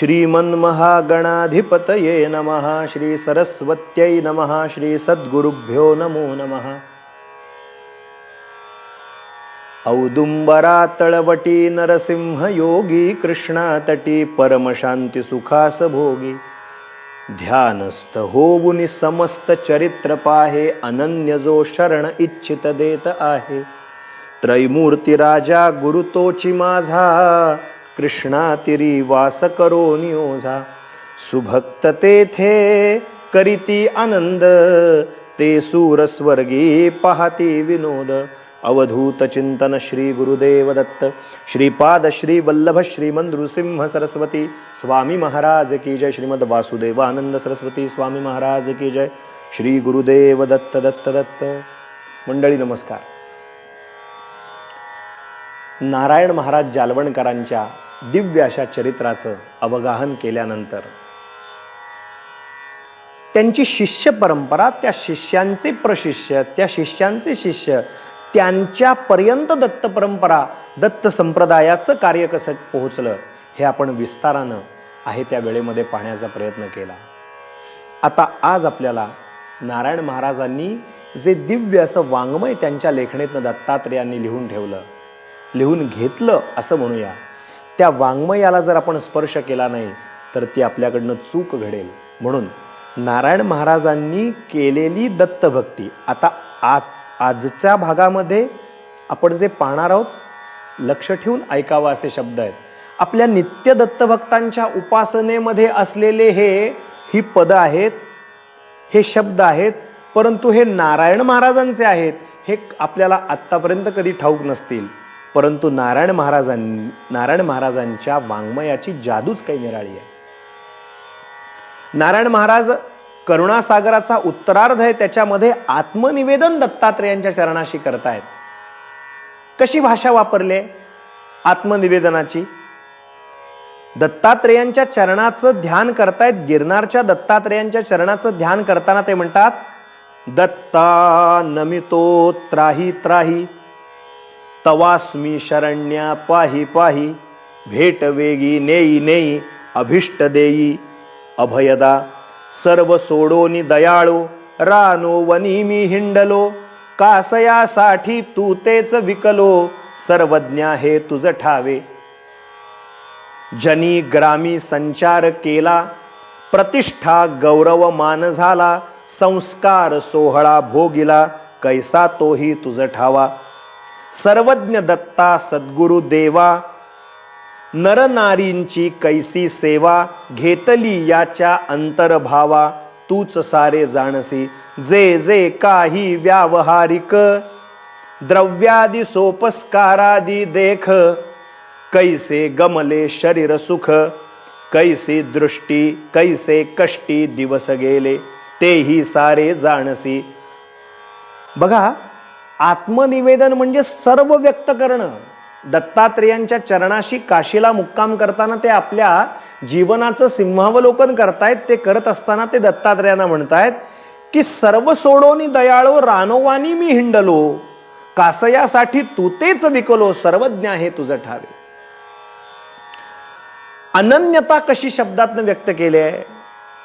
श्रीमन्महागणाधिपतये नमः श्रीसरस्वत्यै नमः श्रीसद्गुरुभ्यो नमो नमः। औदुम्बरातळवटी नरसिंहयोगी कृष्णातटी परमशान्तिसुखासभोगी ध्यानस्त होवुनि ध्यानस्थ होऊनी समस्त चरित्र पाहे अनन्य जो शरण इच्छित देत आहे। त्रैमूर्ती राजा गुरुतोची माझा। कृष्णातिरी वास करो नियोझा सुभक्त तेथे करीती आनंद ते सूर स्वर्गी पाहती विनोद। अवधूत चिंतन श्री गुरुदेव दत्त श्रीपाद श्री वल्लभ श्रीमन नृसिंह सरस्वती स्वामी महाराज की जय। श्रीमद वासुदेवानंद सरस्वती स्वामी महाराज की जय। श्री गुरुदेव दत्त दत्त दत्त। मंडळी नमस्कार। नारायण महाराज जालवणकरांच्या दिव्य अशा चरित्राचं अवगाहन केल्यानंतर. त्यांची शिष्य परंपरा त्या शिष्यांचे प्रशिष्य त्या शिष्यांचे शिष्य त्यांच्यापर्यंत दत्त परंपरा दत्त संप्रदायाचं कार्य कसं पोहोचलं हे आपण विस्तारानं आहे त्या वेळेमध्ये पाहण्याचा प्रयत्न केला. आता आज आपल्याला नारायण महाराजांनी जे दिव्य असं वाङ्मय त्यांच्या लेखणीतनं दत्तात्रेयांनी लिहून ठेवलं लिहून घेतलं असं म्हणूया. त्या वाङ्मयाला जर आपण स्पर्श केला नाही तर ती आपल्याकडनं चूक घडेल. म्हणून नारायण महाराजांनी केलेली दत्तभक्ती आता आज आजच्या भागामध्ये आपण जे पाहणार आहोत लक्ष ठेवून ऐकावं असे शब्द आहेत. आपल्या नित्य दत्तभक्तांच्या उपासनेमध्ये असलेले हे ही पदं आहेत हे शब्द आहेत परंतु हे नारायण महाराजांचे आहेत हे आपल्याला आत्तापर्यंत कधी ठाऊक नसतील. परंतु नारायण महाराजां नारायण महाराजांच्या वाङ्मयाची जादूच काही निराळी आहे. नारायण महाराज करुणासागराचा उत्तरार्ध आहे त्याच्यामध्ये आत्मनिवेदन दत्तात्रेयांच्या चरणाशी करतायत. कशी भाषा वापरले? आत्मनिवेदनाची. दत्तात्रेयांच्या चरणाचं ध्यान करतायत गिरनारच्या दत्तात्रेयांच्या चरणाचं ध्यान करताना ते म्हणतात दत्ता नमितो त्राही त्राही. तवास्मी शरण्या पाही पाही भेट वेगी नेई नेई अभिष्ट देई। अभयदा सर्व सोडोनी दयाळो रानो वनी मी हिंडलो कासयासाठी तू तेच विकलो सर्वज्ञा हे तुझ ठावे। जनी ग्रामी संचार केला प्रतिष्ठा गौरव मान झाला संस्कार सोहळा भोगिला कैसा तोही तुझ ठावा। सर्वज्ञ दत्ता सद्गुरु देवा नरनारींची कैसी सेवा घेतली याच्या अंतर्भावा तूच सारे जाणसी जे जे काही व्यावहारिक द्रव्यादी सोपस्कारादी देख कैसे गमले शरीर सुख कैसी दृष्टी कैसे कष्टी दिवस गेले तेही सारे जाणसी. बघा आत्मनिवेदन म्हणजे सर्व व्यक्त करणं. दत्तात्रेयांच्या चरणाशी काशीला मुक्काम करताना ते आपल्या जीवनाचं सिंहावलोकन करतायत ते करत असताना ते दत्तात्रेयांना म्हणतायत की सर्व सोडोनी दयाळो रानोवानी मी हिंडलो. कासयासाठी तू तेच विकलो सर्वज्ञ आहे तुझं ठावे. अनन्यता कशी शब्दातनं व्यक्त केली आहे?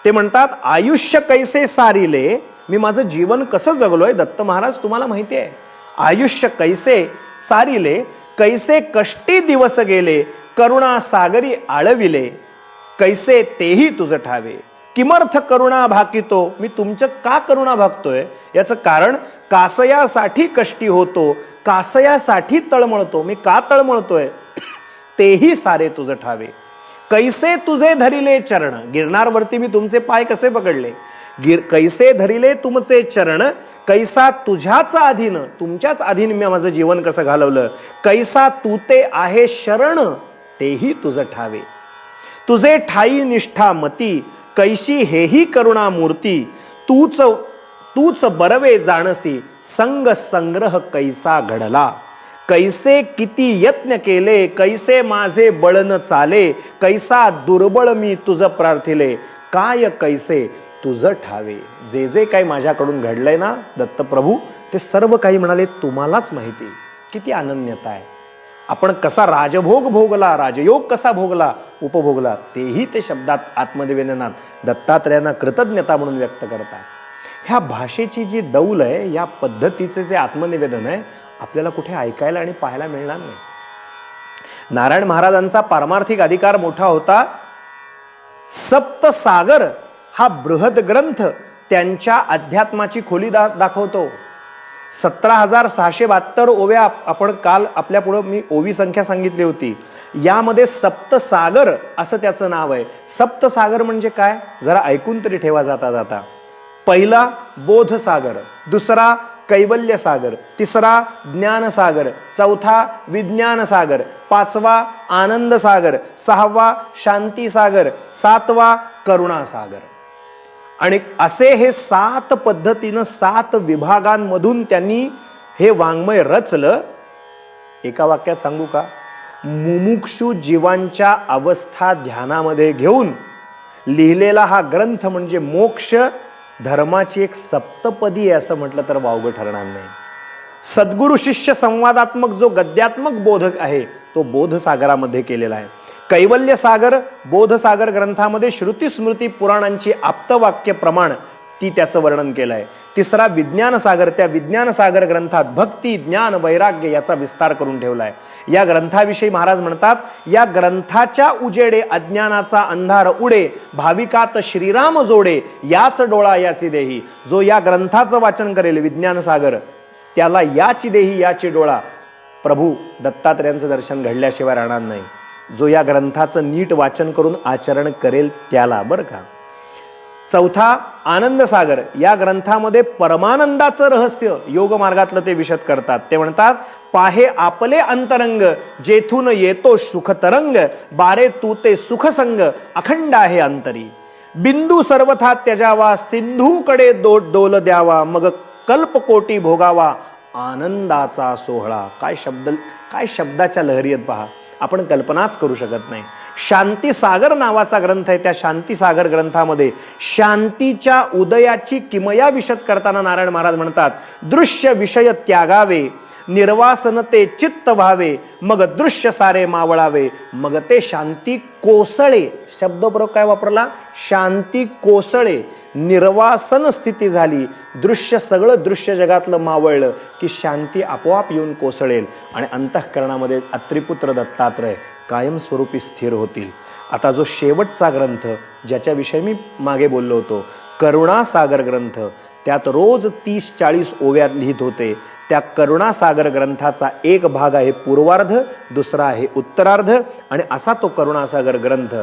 ते म्हणतात आयुष्य कैसे सारिले? मी माझं जीवन कसं जगलोय? दत्त महाराज तुम्हाला माहिती आहे. आयुष्य कैसे सारिले कैसे कष्टी दिवस गेले करुणा सागरी आळविले कैसे तेही तुझं ठावे. किमर्थ करुणा भाकितो मी तुमचं का करुणा भागतोय? याचं कारण कासयासाठी कष्टी होतो कासयासाठी तळमळतो मी का तळमळतोय तेही सारे तुझं ठावे. कैसे तुझे धरिले चरण? गिरणारवरती मी तुमचे पाय कसे पकडले? गिर कैसे धरिले तुमचे चरण? कैसा तुझ्याच अधीन? तुमच्याच अधीन मी माझं जीवन कसं घालवलं? कैसा तू ते आहे शरण? तेही तुझं ठावे. तुझे ठाई निष्ठा मती कैशी हेही करुणा मूर्ती तूच तूच बरवे जाणसी संग संग्रह कैसा घडला? कैसे किती यत्न केले? कैसे माझे बळन चाले? कैसा दुर्बळ मी तुझं प्रार्थिले? काय कैसे? तुझं ठावे. जे जे काही माझ्याकडून घडलंय ना दत्तप्रभू ते सर्व काही म्हणाले तुम्हालाच माहिती किती अनन्यता आहे. आपण कसा राजभोग भोगला राजयोग कसा भोगला उपभोगला तेही ते शब्दात आत्मनिवेदनात दत्तात्रयांना कृतज्ञता म्हणून व्यक्त करतात. ह्या भाषेची जी दौल आहे या पद्धतीचे जे आत्मनिवेदन आहे आपल्याला कुठे ऐकायला आणि पाहायला मिळणार नाही. नारायण महाराजांचा पारमार्थिक अधिकार मोठा होता. सप्तसागर हा बृहद ग्रंथ त्यांच्या अध्यात्माची खोली दा दाखवतो. सतरा हजार सहाशे बहात्तर ओव्या आपण काल आपल्यापुढं मी ओवी संख्या सांगितली होती. यामध्ये सप्तसागर असं त्याचं नाव आहे. सप्तसागर म्हणजे काय? जरा ऐकून तरी ठेवा जाता जाता. पहिला बोधसागर दुसरा कैवल्य सागर तिसरा ज्ञानसागर चौथा विज्ञानसागर पाचवा आनंदसागर सहावा शांतीसागर सातवा करुणासागर. आणि असे हे सात पद्धतीनं सात विभागांमधून त्यांनी हे वाङ्मय रचलं. एका वाक्यात सांगू का? मुमुक्षू जीवांच्या अवस्था ध्यानामध्ये घेऊन लिहिलेला हा ग्रंथ म्हणजे मोक्ष धर्माची एक सप्तपदी आहे असं म्हटलं तर वावगं ठरणार नाही. सद्गुरु शिष्य संवादात्मक जो गद्यात्मक बोधक आहे तो बोधसागरामध्ये केलेला आहे. कैवल्यसागर बोधसागर ग्रंथामध्ये श्रुती स्मृती पुराणांची आप्तवाक्य प्रमाण ती त्याचं वर्णन केलं आहे तिसरा विज्ञानसागर त्या विज्ञानसागर ग्रंथात भक्ती ज्ञान वैराग्य याचा विस्तार करून ठेवला आहे या ग्रंथाविषयी महाराज म्हणतात या ग्रंथाच्या उजेडे अज्ञानाचा अंधार उडे भाविकात श्रीराम जोडे याच डोळा याची देही. जो या ग्रंथाचं वाचन करेल विज्ञानसागर त्याला याची देही याची डोळा प्रभू दत्तात्र्यांचं दर्शन घडल्याशिवाय राहणार नाही. जो या ग्रंथाचं नीट वाचन करून आचरण करेल त्याला बरं का? चौथा आनंदसागर या ग्रंथामध्ये परमानंदाचं रहस्य योग मार्गातलं ते विशद करतात. ते म्हणतात पाहे आपले अंतरंग जेथून येतो सुखतरंग बारे तू ते सुखसंग अखंड आहे अंतरी. बिंदू सर्वथा त्याजावा सिंधूकडे दो डोल द्यावा मग कल्पकोटी भोगावा आनंदाचा सोहळा. काय शब्द काय शब्दाच्या लहरी आहेत पहा. आपण कल्पनाच करू शकत नाही. शांतीसागर नावाचा ग्रंथ आहे. त्या शांतीसागर ग्रंथामध्ये शांतीच्या उदयाची किमया विशद करताना नारायण महाराज म्हणतात दृश्य विषय त्यागावे निर्वासन ते चित्त व्हावे मग दृश्य सारे मावळावे मग ते शांती कोसळे. शब्दबरोबर काय वापरला? शांती कोसळे. निर्वासन स्थिती झाली. दृश्य सगळं दृश्य जगातलं मावळलं की शांती आपोआप येऊन कोसळेल आणि अंतःकरणामध्ये अत्रिपुत्र दत्तात्रय कायमस्वरूपी स्थिर होतील. आता जो शेवटचा ग्रंथ ज्याच्याविषयी मी मागे बोललो होतो करुणासागर ग्रंथ त्यात रोज तीस चाळीस ओव्यात लिहित होते. त्या करुणासागर ग्रंथाचा एक भाग आहे पूर्वार्ध दुसरा आहे उत्तरार्ध आणि असा तो करुणासागर ग्रंथ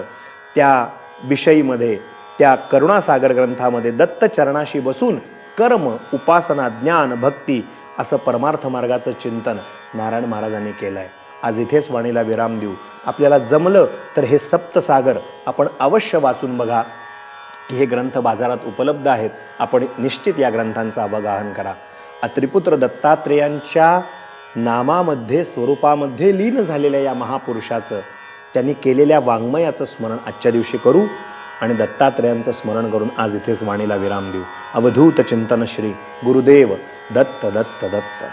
त्या विषयीमध्ये त्या करुणासागर ग्रंथामध्ये दत्त चरणाशी बसून कर्म उपासना ज्ञान भक्ती असं परमार्थ मार्गाचं चिंतन नारायण महाराजांनी केलं आहे आज इथेच वाणीला विराम देऊ. आपल्याला जमलं तर हे सप्तसागर आपण अवश्य वाचून बघा. हे ग्रंथ बाजारात उपलब्ध आहेत. आपण निश्चित या ग्रंथांचं अवगाहन करा. अत्रिपुत्र दत्तात्रेयांच्या नामामध्ये स्वरूपामध्ये लीन झालेल्या या महापुरुषाचं त्यांनी केलेल्या वाङ्मयाचं स्मरण आजच्या दिवशी करू आणि दत्तात्रेयांचं स्मरण करून आज इथेच वाणीला विराम देऊ. अवधूत चिंतन श्री गुरुदेव दत्त दत्त दत्त.